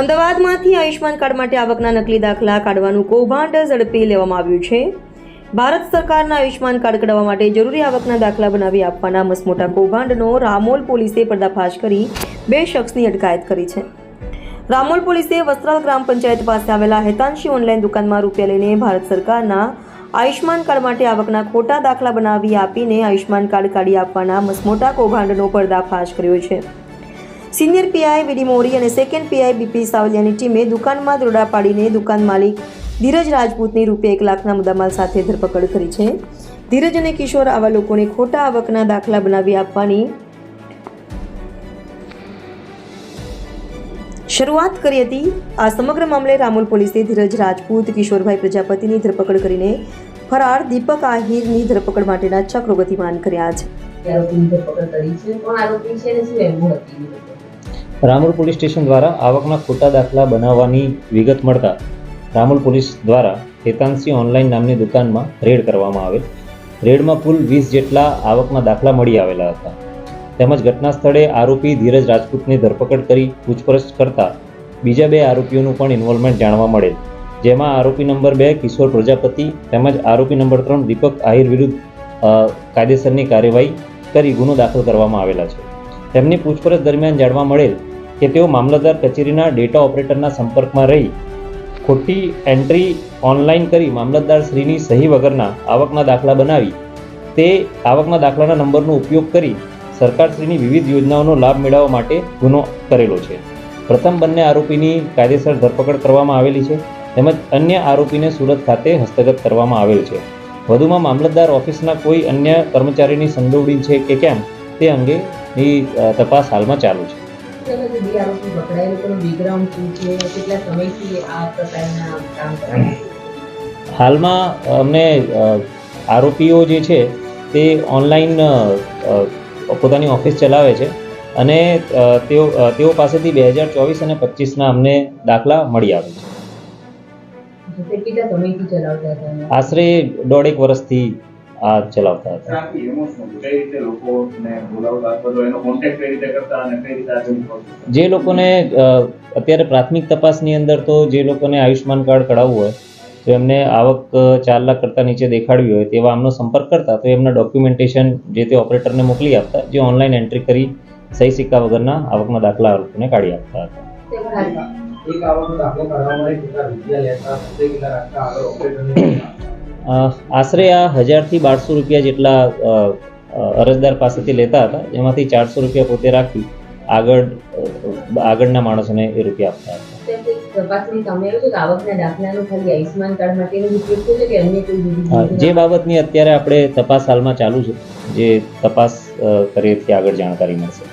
અમદાવાદમાંથી Ayushman card માટે આવકના નકલી દાખલા કાઢવાનું કૌભાંડ ઝડપી લેવામાં આવ્યું છે. ભારત સરકારના આયુષ્માન કાર્ડ કઢાવવા માટે જરૂરી આવકના દાખલા બનાવી આપવાના મસમોટા કૌભાંડનો રામોલ પોલીસે પર્દાફાશ કરી બે શખ્સની અટકાયત કરી છે. રામોલ પોલીસે વસ્ત્રાલ ગ્રામ પંચાયત પાસે આવેલા હેતાંશી ઓનલાઈન દુકાનમાં રૂપિયા લઈને ભારત સરકારના આયુષ્માન કાર્ડ માટે આવકના ખોટા દાખલા બનાવી આપીને આયુષ્માન કાર્ડ કાઢી આપવાના મસમોટા કૌભાંડનો પર્દાફાશ કર્યો છે. સિનિયર પીઆઈ વીડી મોરી અને સેકન્ડ પીઆઈ બીપી સાવલિયાની ટીમે દુકાનમાં દરોડા પાડીને દુકાન માલિક ધીરજ રાજપૂતની રૂપિયા એક લાખના મુદ્દામાલ સાથે ધરપકડ કરી છે. ધીરજ અને કિશોર આવા લોકોને ખોટા આવકના દાખલા બનાવી આપવાની શરૂઆત કરી હતી. આ સમગ્ર મામલે રામોલ પોલીસે ધીરજ રાજપૂત, કિશોરભાઈ પ્રજાપતિની ધરપકડ કરીને ફરાર દીપક આહિરની ધરપકડ માટેના ચક્રો ગતિમાન કર્યા છે. આરોપીની પોલીસ સ્ટેશન દ્વારા આવકના ખોટા દાખલા બનાવવાની વિગત મળતા રામોલ પોલીસ દ્વારા હેતાંશી ઓનલાઈન નામની દુકાનમાં રેડ કરવામાં આવેલ. રેડમાં કુલ વીસ જેટલા આવકના દાખલા મળી આવેલા હતા. તેમજ ઘટના સ્થળે આરોપી ધીરજ રાજપૂતની ધરપકડ કરી પૂછપરછ કરતા બીજા બે આરોપીઓનું પણ ઇન્વોલ્વમેન્ટ જાણવા મળેલ. જેમાં આરોપી નંબર બે કિશોર પ્રજાપતિ તેમજ આરોપી નંબર ત્રણ દીપક આહિર વિરુદ્ધ કાયદેસરની કાર્યવાહી કરી ગુનો દાખલ કરવામાં આવેલા છે. તેમની પૂછપરછ દરમિયાન જાણવા મળેલ કે તેઓ મામલતદાર કચેરીના ડેટા ઓપરેટરના સંપર્કમાં રહી ખોટી એન્ટ્રી ઓનલાઈન કરી મામલતદાર શ્રીની સહી વગરના આવકના દાખલા બનાવી તે આવકના દાખલાના નંબરનો ઉપયોગ કરી સરકારશ્રીની વિવિધ યોજનાઓનો લાભ મેળવવા માટે ગુનો કરેલો છે. પ્રથમ બંને આરોપીની કાયદેસર ધરપકડ કરવામાં આવેલી છે. તેમજ અન્ય આરોપીને સુરત ખાતે હસ્તગત કરવામાં આવેલ છે. વધુમાં મામલતદાર ઓફિસના કોઈ અન્ય કર્મચારીની સંડોવણી છે કે કેમ તે અંગેની તપાસ હાલમાં ચાલુ છે? હાલમાં અમને આરોપીઓ જે છે તે ઓનલાઈન પોતાની ઓફિસ ચલાવે છે અને તેઓ તેઓ પાસેથી બે હજાર ચોવીસ અને પચીસના અમને દાખલા મળી આવે છે આશરે દોઢેક વર્ષથી આ ચલાવતા હતા. આખી ઇમોશનલ કઈ રીતે લોકોને બોલાવતા અથવા તો એનો કોન્ટેક્ટ કઈ રીતે કરતા અને કઈ રીતે આગળ વધતા? જે લોકોને અત્યારે પ્રાથમિક તપાસની અંદર તો જે લોકોને આયુષ્યમાન કાર્ડ કઢાવવું હોય તો એમને આવક ચાર લાખ કરતાં નીચે દેખાડવી હોય તેવા આમનો સંપર્ક કરતા તો એમના ડોક્યુમેન્ટેશન જે તે ઓપરેટરને મોકલી આપતા જે ઓનલાઈન એન્ટ્રી કરી સહી સિક્કા વગરના આવકના દાખલા લોકોને કાઢી આપતા હતા. એક આવકનો દાખલો કાઢવા માટે કેટલા રૂપિયા લેતા પોતે કેટલા રાખતા? આગળ ઓપરેટરને આશરે આ હજારથી બારસો રૂપિયા જેટલા અરજદાર પાસેથી લેતા હતા જેમાંથી ચારસો રૂપિયા પોતે રાખી આગળ આગળના માણસોને એ રૂપિયા આપતા હતા. જ બાબતની અત્યારે આપણે તપાસ હાલમાં ચાલુ છે જે તપાસ કરીએ આગળ જાણકારી મળશે.